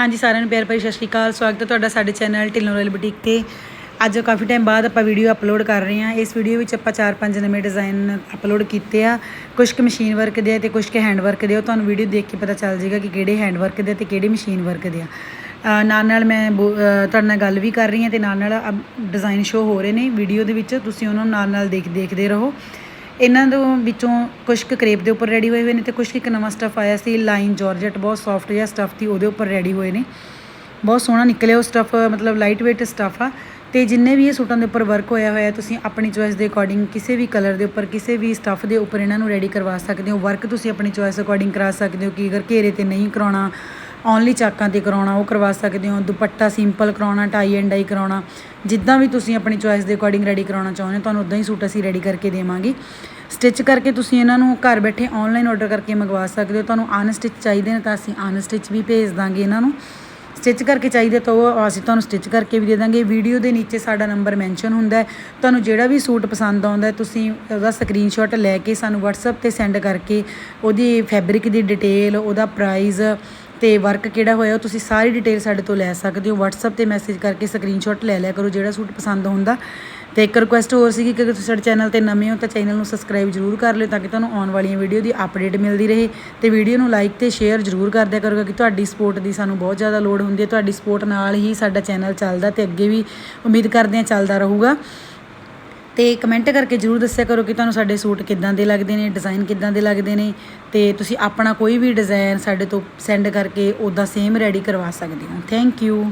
ਹਾਂਜੀ, ਸਾਰਿਆਂ ਨੂੰ ਪਿਆਰ ਭਰੀ ਸਤਿ ਸ਼੍ਰੀ ਅਕਾਲ। ਸਵਾਗਤ ਹੈ ਤੁਹਾਡਾ ਸਾਡੇ ਚੈਨਲ ਢਿੱਲੋਂ ਰੋਇਲ ਬੁਟੀਕ ਤੇ। ਅੱਜ ਕਾਫੀ ਟਾਈਮ ਬਾਅਦ ਆਪਾਂ ਵੀਡੀਓ ਅਪਲੋਡ ਕਰ ਰਹੇ ਹਾਂ। ਇਸ ਵੀਡੀਓ ਵਿੱਚ ਆਪਾਂ ਚਾਰ ਪੰਜ ਨਵੇਂ ਡਿਜ਼ਾਈਨ ਅਪਲੋਡ ਕੀਤੇ ਆ। ਕੁਝ ਕੁ ਮਸ਼ੀਨ ਵਰਕ ਦੇ ਆ ਤੇ ਕੁਝ ਕੁ ਹੈਂਡ ਵਰਕ ਦੇ ਆ। ਉਹ ਤੁਹਾਨੂੰ ਵੀਡੀਓ ਦੇਖ ਕੇ ਪਤਾ ਚੱਲ ਜਾਏਗਾ ਕਿ ਕਿਹੜੇ ਹੈਂਡ ਵਰਕ ਦੇ ਆ ਤੇ ਕਿਹੜੇ ਮਸ਼ੀਨ ਵਰਕ ਦੇ ਆ। ਨਾਲ ਨਾਲ ਮੈਂ ਬੋ- ਤੁਹਾਡੇ ਨਾਲ ਗੱਲ ਵੀ ਕਰ ਰਹੀ ਹਾਂ ਤੇ ਨਾਲ ਨਾਲ ਡਿਜ਼ਾਈਨ ਸ਼ੋ ਹੋ ਰਹੇ ਨੇ। ਵੀਡੀਓ ਦੇ ਵਿੱਚ ਤੁਸੀਂ ਉਹਨਾਂ ਨੂੰ ਨਾਲ ਨਾਲ ਦੇਖ, ਦੇਖਦੇ ਰਹੋ। ਇਹਨਾਂ ਦੇ ਵਿੱਚੋਂ ਕੁਝ ਕੁ ਕਰੇਪ ਦੇ ਉੱਪਰ ਰੈਡੀ ਹੋਏ ਹੋਏ ਨੇ ਤੇ ਕੁਝ ਕੁ ਇੱਕ ਨਵਾਂ ਸਟਫ ਆਇਆ ਸੀ ਲਾਈਨ ਜਾਰਜਟ ਬਹੁਤ ਸੌਫਟ ਜਿਹਾ ਸਟਫ ਸੀ, ਉਹਦੇ ਉੱਪਰ ਰੈਡੀ ਹੋਏ ਨੇ। ਬਹੁਤ ਸੋਹਣਾ ਨਿਕਲਿਆ ਉਹ ਸਟਫ ਮਤਲਬ ਲਾਈਟ weight ਸਟਫ ਆ। ਤੇ ਜਿੰਨੇ ਵੀ ਇਹ ਸੂਟਾਂ ਦੇ ਉੱਪਰ ਵਰਕ ਹੋਇਆ ਹੋਇਆ, ਤੁਸੀਂ ਆਪਣੀ ਚੋਇਸ ਦੇ ਅਕੋਰਡਿੰਗ ਕਿਸੇ ਵੀ ਕਲਰ ਦੇ ਉੱਪਰ, ਕਿਸੇ ਵੀ ਸਟਫ ਦੇ ਉੱਪਰ ਇਹਨਾਂ ਨੂੰ ਰੈਡੀ ਕਰਵਾ ਸਕਦੇ ਹੋ। ਵਰਕ ਤੁਸੀਂ ਆਪਣੀ ਚੋਇਸ ਅਕੋਰਡਿੰਗ ਕਰਾ ਸਕਦੇ ਹੋ ਕਿ ਅਗਰ ਘੇਰੇ ਤੇ ਨਹੀਂ ਕਰਾਉਣਾ ਓਨਲੀ ਚਾਕਾਂ ਤੇ ਕਰਾਉਣਾ, ਉਹ ਕਰਵਾ ਸਕਦੇ ਹੋ। ਦੁਪੱਟਾ ਸਿੰਪਲ ਕਰਾਉਣਾ ਟਾਈ ਐਂਡ ਡਾਈ ਕਰਾਉਣਾ। ਜਿੱਦਾਂ ਵੀ ਤੁਸੀਂ ਆਪਣੀ ਚੋਇਸ ਦੇ ਅਕੋਰਡਿੰਗ ਰੈਡੀ ਕਰਾਉਣਾ ਚਾਹੁੰਦੇ ਹੋ, ਤੁਹਾਨੂੰ ਉਦਾਂ ਹੀ ਸੂਟ ਅਸੀਂ ਰੈਡੀ ਕਰਕੇ ਦੇਵਾਂਗੇ। ਸਟਿਚ ਕਰਕੇ ਤੁਸੀਂ ਇਹਨਾਂ ਨੂੰ ਘਰ ਬੈਠੇ ਆਨਲਾਈਨ ਆਰਡਰ ਕਰਕੇ ਮੰਗਵਾ ਸਕਦੇ ਹੋ। ਤੁਹਾਨੂੰ ਅਨਸਟਿਚ ਚਾਹੀਦੇ ਨੇ ਤਾਂ ਅਸੀਂ ਅਨਸਟਿਚ ਵੀ ਭੇਜ ਦਾਂਗੇ ਇਹਨਾਂ ਨੂੰ। ਸਟਿਚ ਕਰਕੇ ਚਾਹੀਦੇ ਤਾਂ ਉਹ ਅਸੀਂ ਤੁਹਾਨੂੰ ਸਟਿਚ ਕਰਕੇ ਵੀ ਦੇ ਦਾਂਗੇ। ਵੀਡੀਓ ਦੇ ਨੀਚੇ ਸਾਡਾ ਨੰਬਰ ਮੈਂਸ਼ਨ ਹੁੰਦਾ ਹੈ। ਤੁਹਾਨੂੰ ਜਿਹੜਾ ਵੀ ਸੂਟ ਪਸੰਦ ਆਉਂਦਾ ਤੁਸੀਂ ਉਹਦਾ ਸਕਰੀਨਸ਼ਾਟ ਲੈ ਕੇ ਸਾਨੂੰ WhatsApp ਤੇ ਸੈਂਡ ਕਰਕੇ ਉਹਦੀ ਫੈਬਰਿਕ ਦੀ ਡਿਟੇਲ ਉਹਦਾ ਪ੍ਰਾਈਸ ਤੇ ਵਰਕ ਕਿਹੜਾ ਹੋਇਆ ਉਹ ਤੁਸੀਂ ਸਾਰੀ ਡਿਟੇਲ ਸਾਡੇ ਤੋਂ ਲੈ ਸਕਦੇ ਹੋ। WhatsApp ਤੇ ਮੈਸੇਜ ਕਰਕੇ ਸਕਰੀਨਸ਼ਾਟ ਲੈ ਲਿਆ ਕਰੋ, ਜਿਹੜਾ ਸੂਟ ਪਸੰਦ ਹੁੰਦਾ। ਤੇ ਇੱਕ ਰਿਕੁਐਸਟ ਹੋਰ ਸੀਗੀ ਕਿ ਅਗਰ ਤੁਸੀਂ ਸਾਡੇ ਚੈਨਲ ਤੇ ਨਵੇਂ ਹੋ ਤਾਂ ਚੈਨਲ ਨੂੰ ਸਬਸਕ੍ਰਾਈਬ ਜ਼ਰੂਰ ਕਰ ਲਿਓ ਤਾਂ ਕਿ ਤੁਹਾਨੂੰ ਆਉਣ ਵਾਲੀਆਂ ਵੀਡੀਓ ਦੀ ਅਪਡੇਟ ਮਿਲਦੀ ਰਹੇ। ਤੇ ਵੀਡੀਓ ਨੂੰ ਲਾਈਕ ਤੇ ਸ਼ੇਅਰ ਜ਼ਰੂਰ ਕਰ ਦਿਆ ਕਰੋ ਕਿ ਤੁਹਾਡੀ ਸਪੋਰਟ ਦੀ ਸਾਨੂੰ ਬਹੁਤ ਜ਼ਿਆਦਾ ਲੋੜ ਹੁੰਦੀ ਹੈ। ਤੁਹਾਡੀ ਸਪੋਰਟ ਨਾਲ ਹੀ ਸਾਡਾ ਚੈਨਲ ਚੱਲਦਾ ਤੇ ਅੱਗੇ ਵੀ ਉਮੀਦ ਕਰਦੇ ਹਾਂ ਚੱਲਦਾ ਰਹੂਗਾ। ਤੇ ਕਮੈਂਟ ਕਰਕੇ ਜਰੂਰ ਦੱਸਿਆ ਕਰੋ ਕਿ ਤੁਹਾਨੂੰ ਸਾਡੇ ਸੂਟ ਕਿੱਦਾਂ ਦੇ ਲੱਗਦੇ ਨੇ ਡਿਜ਼ਾਈਨ ਕਿੱਦਾਂ ਦੇ ਲੱਗਦੇ ਨੇ ਤੇ ਤੁਸੀਂ ਆਪਣਾ ਕੋਈ ਵੀ ਡਿਜ਼ਾਈਨ ਸਾਡੇ ਤੋਂ ਸੈਂਡ ਕਰਕੇ ਉਦਾਂ ਸੇਮ ਰੈਡੀ ਕਰਵਾ ਸਕਦੇ ਹੋ। Thank you